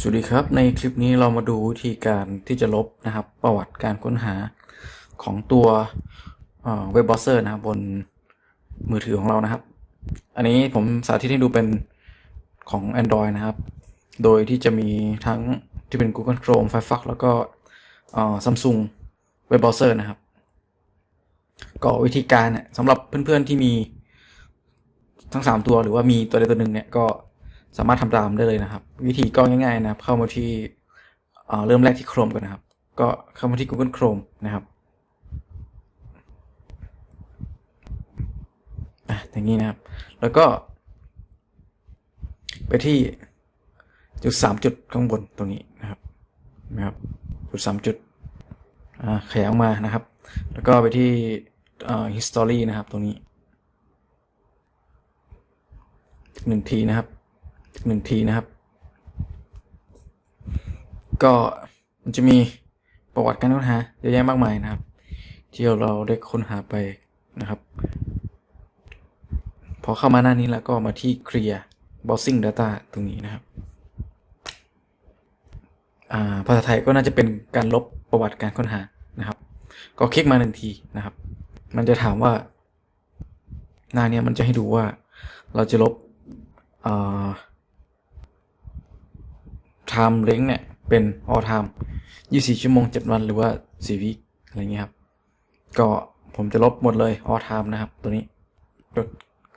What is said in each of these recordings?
สวัสดีครับ ในคลิปนี้เรามาดูวิธีการที่จะลบนะครับประวัติการค้นหาของตัวเว็บเบราว์เซอร์นะครับบนมือถือของเรานะครับ อันนี้ผมสาธิตให้ดูเป็นของ Android นะครับ โดยที่จะมีทั้งที่เป็น Google Chrome Firefox แล้วก็เอ่อ Samsung Web Browser นะครับ ก็วิธีการเนี่ยสำหรับเพื่อนๆที่มีทั้ง 3 ตัวหรือว่ามีตัวใดตัวหนึ่งเนี่ยก็ สามารถทำตามได้เลยนะครับ วิธีก็ง่ายๆนะครับ เข้ามาที่เเริ่มแรกที่ Chrome ก่อนนะครับ ก็เข้ามาที่ Google Chrome นะครับอะอย่างนี้นะครับ แล้วก็ ไปที่จุดสามจุดข้างบนตรงนี้นะครับนะครับจุดสามจุดอ่าขยายออกมานะครับ แล้วก็ไปที่อ่อ history นะครับตรงนี้หนึ่งทีนะครับ หนึ่งทีนะครับ ก็มันจะมีประวัติการค้นหาเยอะแยะมากมายนะครับ ที่เราได้ค้นหาไปนะครับ พอเข้ามาหน้านี้แล้วก็มาที่ clear browsing data ตรงนี้นะครับาภาษาไทยก็น่าจะเป็นการลบประวัติการค้นหานะครับ ก็คลิกมาหนึ่งทีนะครับ มันจะถามว่า หน้าเนี้ยมันจะให้ดูว่าเราจะลบอ่า time length เนี่ย เป็น all time 24 ชั่วโมง 7 วันหรือว่า 4 วิอะไรเงี้ยครับ ก็ผมจะลบหมดเลย all time นะครับ ตัวนี้กด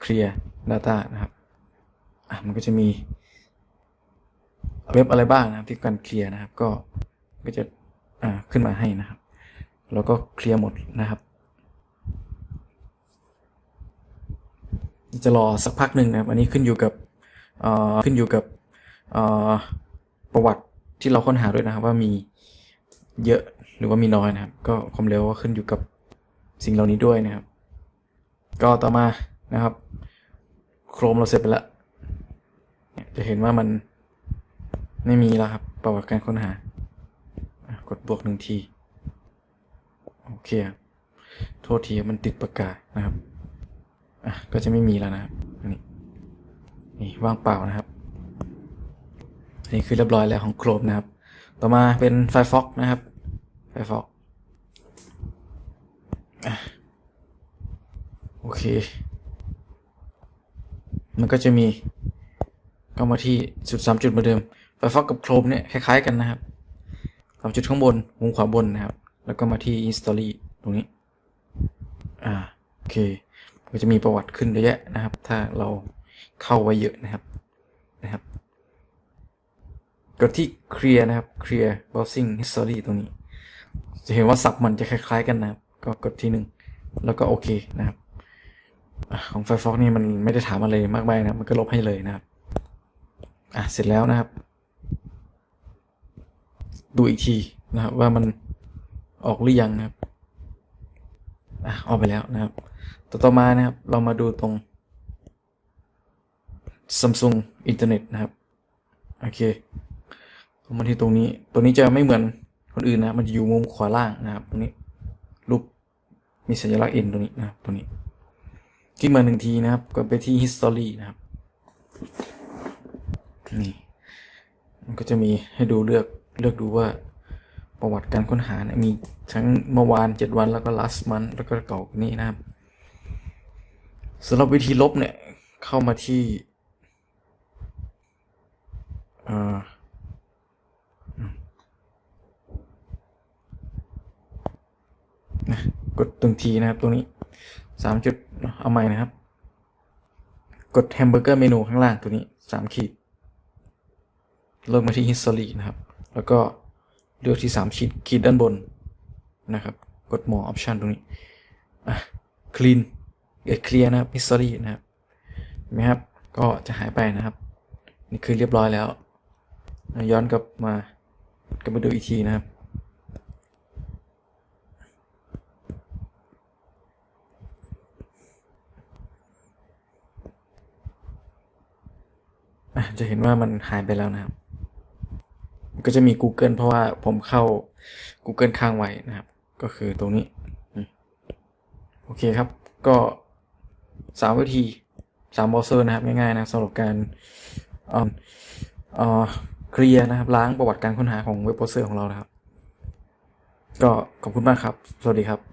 clear data นะครับอะมันก็จะมีเว็บอะไรบ้างนะครับที่การเคลียร์นะครับ ก็ก็จะอ่าขึ้นมาให้นะครับ แล้วก็เคลียร์หมดนะครับ จะรอสักพักหนึ่งนะครับ อันนี้ขึ้นอยู่กับอ่อขึ้นอยู่กับอ่อ ประวัติที่เราค้นหาด้วยนะครับว่ามีเยอะหรือว่ามีน้อยนะครับ ก็ความเร็วก็ขึ้นอยู่กับสิ่งเหล่านี้ด้วยนะครับ ก็ต่อมานะครับ โครมเราเสร็จไปแล้วจะเห็นว่ามันไม่มีแล้วครับ ประวัติการค้นหากดบวกหนึ่งที โอเคโทษทีมันติดประกาศนะครับอะก็จะไม่มีแล้วนะครับอันนี้นี่ว่างเปล่านะครับ นนี้คือเรียบร้อยแล้วของ Chrome นะครับ ต่อมาเป็น Firefox นะครับ Firefox อโอเค มันก็จะมีก็มาที่จุดสามจุดเหมือนเดิม Firefox กับ Chrome เนี่ยคล้าย ๆ กันนะครับสามจุดข้างบน มุมขวาบนนะครับ แล้วก็มาที่ History ตรงนี้ อ่า โอเคก็จะมีประวัติขึ้นเยอะแยะนะครับ ถ้าเราเข้าไว้เยอะนะครับ กดที่ Clear นะครับ Clear Browsing History ตรงนี้ จะเห็นว่าศัพท์มันจะคล้ายๆกันนะครับ ก็กดที่หนึ่งแล้วก็โอเคนะครับ ของ Firefox นี่มันไม่ได้ถามอะไรมากมายนะมันก็ลบให้เลยนะครับ อะเสร็จแล้วนะครับ ดูอีกทีนะครับว่ามันออกหรือยังนะครับอะออกไปแล้วนะครับ ต่อต่อมานะครับ เรามาดูตรง Samsung อินเทอร์เน็ตนะครับ โอเค ผมมาที่ตรงนี้ ตัวนี้จะไม่เหมือนคนอื่นนะ มันจะอยู่มุมขวาล่างนะครับ ตรงนี้รูปมีสัญลักษณ์ N ตรงนี้นะครับ ตรงนี้ คลิกมาหนึ่งทีนะครับกดไปที่ history นะครับ นี่ มันก็จะมีให้ดูเลือกเลือกดูว่าประวัติการค้นหาเนี่ยมีทั้งเมื่อวานเจ็ดวันแล้วก็ last month แล้วก็เก่านี้นะครับสำหรับวิธีลบเนี่ย เข้ามาที่อ่อนะ กดตรงทีนะครับตรงนี้สามจุดเอาใหม่นะครับ กดแฮมเบอร์เกอร์เมนูข้างล่างตัวนี้สามขีดเริ่มมาที่ history นะครับ แล้วก็เลือกที่3ขีดขีดด้านบนนะครับ กด more option ตรงนี้อะ clean เกิด clear นะครับ history นะครับเห็นไหมครับ ก็จะหายไปนะครับ นี่คือเรียบร้อยแล้ว ย้อนกลับมากลับมาดูอีกทีนะครับ จะเห็นว่ามันหายไปแล้วนะครับ ก็จะมี Google เพราะว่าผมเข้า Google ค้างไว้นะครับ ก็คือตรงนี้ โอเคครับ ก็สามวิธีสามเบราว์เซอร์นะครับ ง่ายๆนะสำหรับการเอ่อเอ่อเคลียร์นะครับ ล้างประวัติการค้นหาของเว็บเบราว์เซอร์ของเรานะครับ ก็ขอบคุณมากครับ สวัสดีครับ